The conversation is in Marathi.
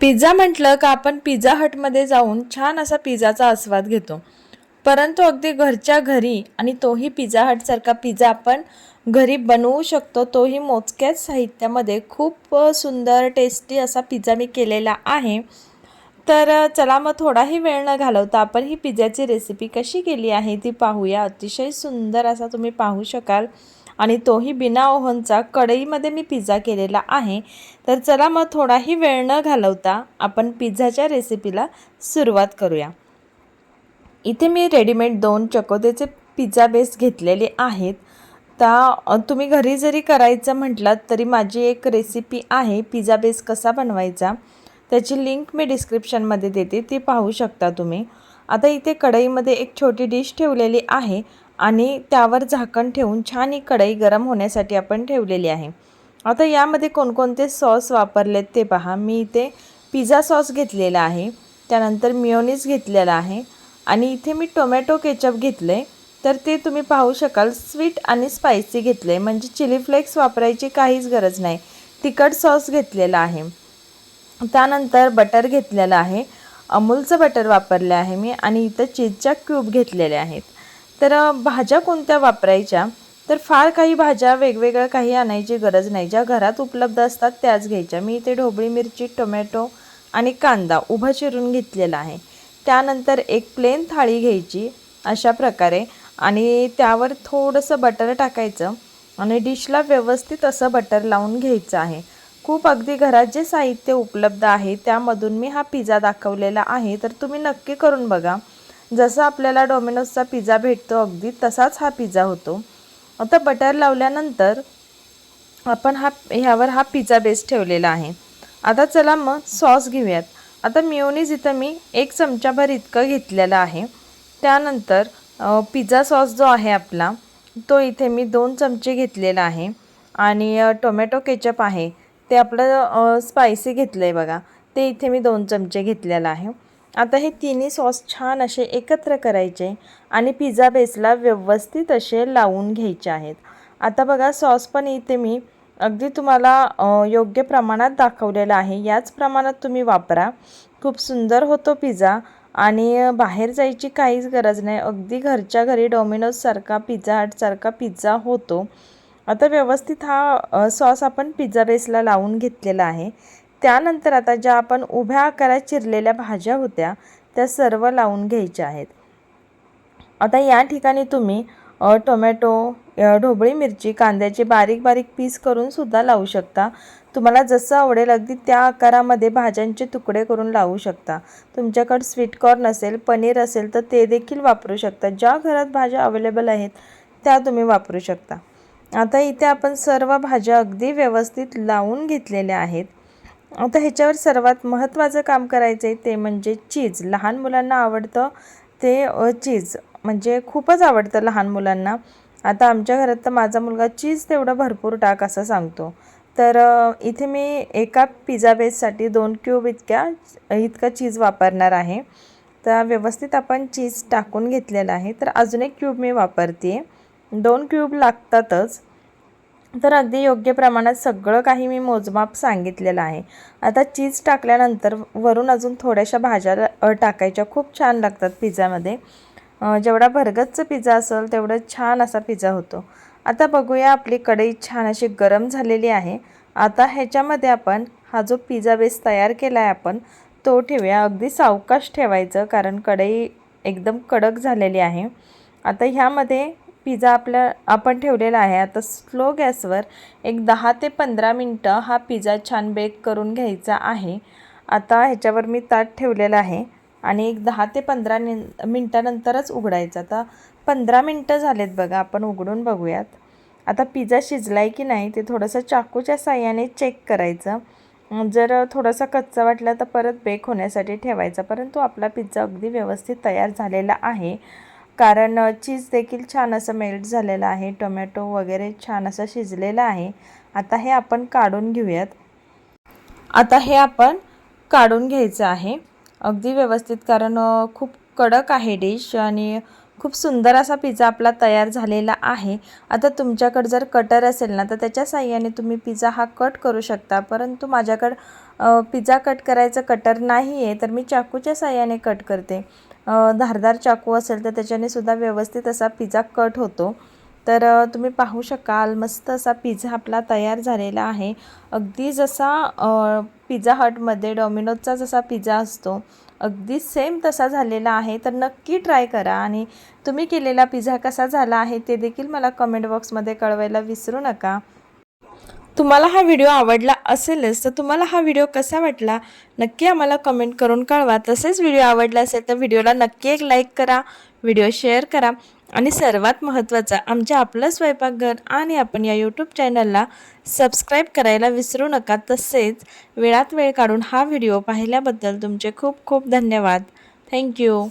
पिझ्झा म्हटलं का आपण पिझ्झा हटमध्ये जाऊन छान असा पिझ्झाचा आस्वाद घेतो. परंतु अगदी घरच्या घरी आणि तोही पिझ्झा हटसारखा पिझ्झा आपण घरी बनवू शकतो तोही मोजक्याच साहित्यामध्ये खूप सुंदर टेस्टी असा पिझ्झा मी केलेला आहे. तर चला मग थोडाही वेळ न घालवता आपण ही पिझ्झाची रेसिपी कशी केली आहे ती पाहूया. अतिशय सुंदर असा तुम्ही पाहू शकाल. आणि तोही बिना ओव्हनचा कढईमध्ये मी पिझ्झा केलेला आहे. तर चला मग थोडाही वेळ न घालवता आपण पिझ्झाच्या रेसिपीला सुरुवात करूया. इथे मी रेडीमेड दोन चकोतेचे पिझ्झा बेस घेतलेले आहेत. तर तुम्ही घरी जरी करायचं म्हटलात तरी माझी एक रेसिपी आहे पिझ्झा बेस कसा बनवायचा. त्याची लिंक मी डिस्क्रिप्शनमध्ये देते ती पाहू शकता तुम्ही. आता इथे कढईमध्ये एक छोटी डिश ठेवलेली आहे. आणि त्यावर झाकण ठेवून छान ही कढई गरम होण्यासाठी आपण ठेवलेली आहे. आता यामध्ये कोणकोणते सॉस वापरलेत ते पहा. मी इथे पिझ्झा सॉस घेतलेला आहे. त्यानंतर मिओनीज घेतलेला आहे. आणि इथे मी टोमॅटो केचप घेतलं. आहे तर ते तुम्ही पाहू शकाल. स्वीट आणि स्पायसी घेतलं. आहे म्हणजे चिली फ्लेक्स वापरायची काहीच गरज नाही. तिखट सॉस घेतलेला आहे. त्यानंतर बटर घेतलेलं आहे. अमूलचं बटर वापरलं आहे मी. आणि इथं चीजच्या क्यूब घेतलेल्या आहेत. तर भाज्या कोणत्या वापरायच्या? तर फार काही भाज्या वेगवेगळ्या काही आणायची गरज नाही. ज्या घरात उपलब्ध असतात त्याच घ्यायच्या. मी इथे ढोबळी मिरची टोमॅटो आणि कांदा उभा चिरून घेतलेला आहे. त्यानंतर एक प्लेन थाळी घ्यायची अशा प्रकारे आणि त्यावर थोडंसं बटर टाकायचं आणि डिशला व्यवस्थित असं बटर लावून घ्यायचं आहे. खूप अगदी घरात जे साहित्य उपलब्ध आहे त्यामधून मी हा पिझ्झा दाखवलेला आहे तर तुम्ही नक्की करून बघा. जसं आपल्याला डॉमिनोजचा पिझ्झा भेटतो अगदी तसाच हा पिझ्झा होतो. आता बटर लावल्यानंतर आपण हा ह्यावर हा पिझ्झा बेस ठेवलेला आहे. आता चला मग सॉस घेऊयात. आता मिओनीज इथं मी एक चमचाभर इतकं घेतलेलं आहे. त्यानंतर पिझ्झा सॉस जो आहे आपला तो इथे मी दोन चमचे घेतलेला आहे. आणि टोमॅटो केचप आहे. ते आपलं स्पायसी घेतलं आहे बघा. ते इथे मी दोन चमचे घेतलेलं आहे. आता हे तिन्ही सॉस छान असे एकत्र करायचे आणि पिझ्झा बेसला व्यवस्थित असे लावून घ्यायचे आहेत. आता बघा सॉस पण इथे मी अगदी तुम्हाला योग्य प्रमाणात दाखवलेलं आहे. याच प्रमाणात तुम्ही वापरा. खूप सुंदर होतो पिझ्झा आणि बाहेर जायची काहीच गरज नाही. अगदी घरच्या घरी डॉमिनोजसारखा पिझ्झा हटसारखा पिझ्झा होतो. आता व्यवस्थित हा सॉस आपण पिझ्झा बेसला लावून घेतलेला आहे. त्यानंतर आता ज्या आपण उभ्या आकारात चिरलेल्या भाज्या होत्या त्या सर्व लावून घ्यायच्या आहेत. आता या ठिकाणी तुम्ही टोमॅटो ढोबळी मिरची कांद्याचे बारीक बारीक पीस करून सुद्धा लावू शकता. तुम्हाला जसं आवडेल अगदी त्या आकारामध्ये भाज्यांचे तुकडे करून लावू शकता. तुमच्याकडं स्वीट कॉर्न असेल पनीर असेल तर ते देखील वापरू शकता. ज्या घरात भाज्या अवेलेबल आहेत त्या तुम्ही वापरू शकता. आता इथे आपण सर्व भाज्या अगदी व्यवस्थित लावून घेतलेल्या आहेत. आता ह्याच्यावर सर्वात महत्त्वाचं काम करायचं आहे ते म्हणजे चीज. लहान मुलांना आवडतं ते चीज. म्हणजे खूपच आवडतं लहान मुलांना. आता आमच्या घरात तर माझा मुलगा चीज तेवढं भरपूर टाक असं सांगतो. तर इथे मी एका पिझ्झा बेससाठी दोन क्यूब इतक्या इतकं चीज वापरणार आहे. तर व्यवस्थित आपण चीज टाकून घेतलेलं आहे. तर अजून एक क्यूब मी वापरते दोन क्यूब लागतातच. तर अगदी योग्य प्रमाणात सगळं काही मी मोजमाप सांगितलेलं आहे. आता चीज टाकल्यानंतर वरून अजून थोड्याशा भाज्या टाकायच्या. खूप छान लागतात पिझ्झामध्ये. जेवढा भरगतचं पिझ्झा असेल तेवढं छान असा पिझ्झा होतो. आता बघूया आपली कढई छान अशी गरम झालेली आहे. आता ह्याच्यामध्ये आपण हा जो पिझ्झा बेस तयार केला आहे आपण तो ठेवूया. अगदी सावकाश ठेवायचं कारण कढई एकदम कडक झालेली आहे. आता ह्यामध्ये पिझ्झा आपल्या आपण ठेवलेला आहे. आता स्लो गॅसवर एक दहा ते पंधरा मिनटं हा पिझ्झा छान बेक करून घ्यायचा आहे. आता ह्याच्यावर मी ताट ठेवलेलं आहे आणि एक दहा ते पंधरा नि मिनटानंतरच उघडायचं. आता पंधरा मिनटं झालेत बघा आपण उघडून बघूयात. आता पिझ्झा शिजला आहे की नाही ते थोडंसं चाकूच्या साह्याने चेक करायचं. जर थोडासा कच्चा वाटला तर परत बेक होण्यासाठी ठेवायचा परंतु आपला पिझ्झा अगदी व्यवस्थित तयार झालेला आहे. कारण चीज देखील छान असं मेल्ट झालेलं आहे. टोमॅटो वगैरे छान असं शिजलेलं आहे. आता हे आपण काढून घेऊयात. आता हे आपण काढून घ्यायचं आहे. अगदी व्यवस्थित कारण खूप कडक आहे डिश आणि खूप सुंदर असा पिझ्झा आपला तयार झालेला आहे. आता तुमच्याकडे जर कटर असेल ना तर त्याच्या साह्याने तुम्ही पिझ्झा हा कट करू शकता. परंतु माझ्याकडं पिझ्झा कट करायचं कटर नाही आहे तर मी चाकूच्या साह्याने कट करते. धारदार चाकू असेल तर त्याच्याने सुद्धा व्यवस्थित असा पिझ्झा कट होतो. तर तुम्ही पाहू शकाल मस्त असा पिझ्झा आपला तयार झालेला आहे. अगदी जसा पिझ्झा हटमध्ये डॉमिनोजचा जसा पिझ्झा असतो अगदी सेम तसा झालेला आहे. तर नक्की ट्राय करा आणि तुम्ही केलेला पिझ्झा कसा झाला आहे ते देखील मला कमेंट बॉक्समध्ये कळवायला विसरू नका. तुम्हाला हा व्हिडिओ आवडला असेलच तर तुम्हाला हा व्हिडिओ कसा वाटला नक्की आम्हाला कमेंट करून कळवा. तसेच व्हिडिओ आवडला असेल तर व्हिडिओला नक्की एक लाईक करा व्हिडिओ शेअर करा. आणि सर्वात महत्त्वाचा आमच्या आपलं स्वयंपाकघर आणि आपण या यूट्यूब चॅनलला सबस्क्राईब करायला विसरू नका. तसेच वेळात वेळ काढून हा व्हिडिओ पाहिल्याबद्दल तुमचे खूप खूप धन्यवाद. थँक्यू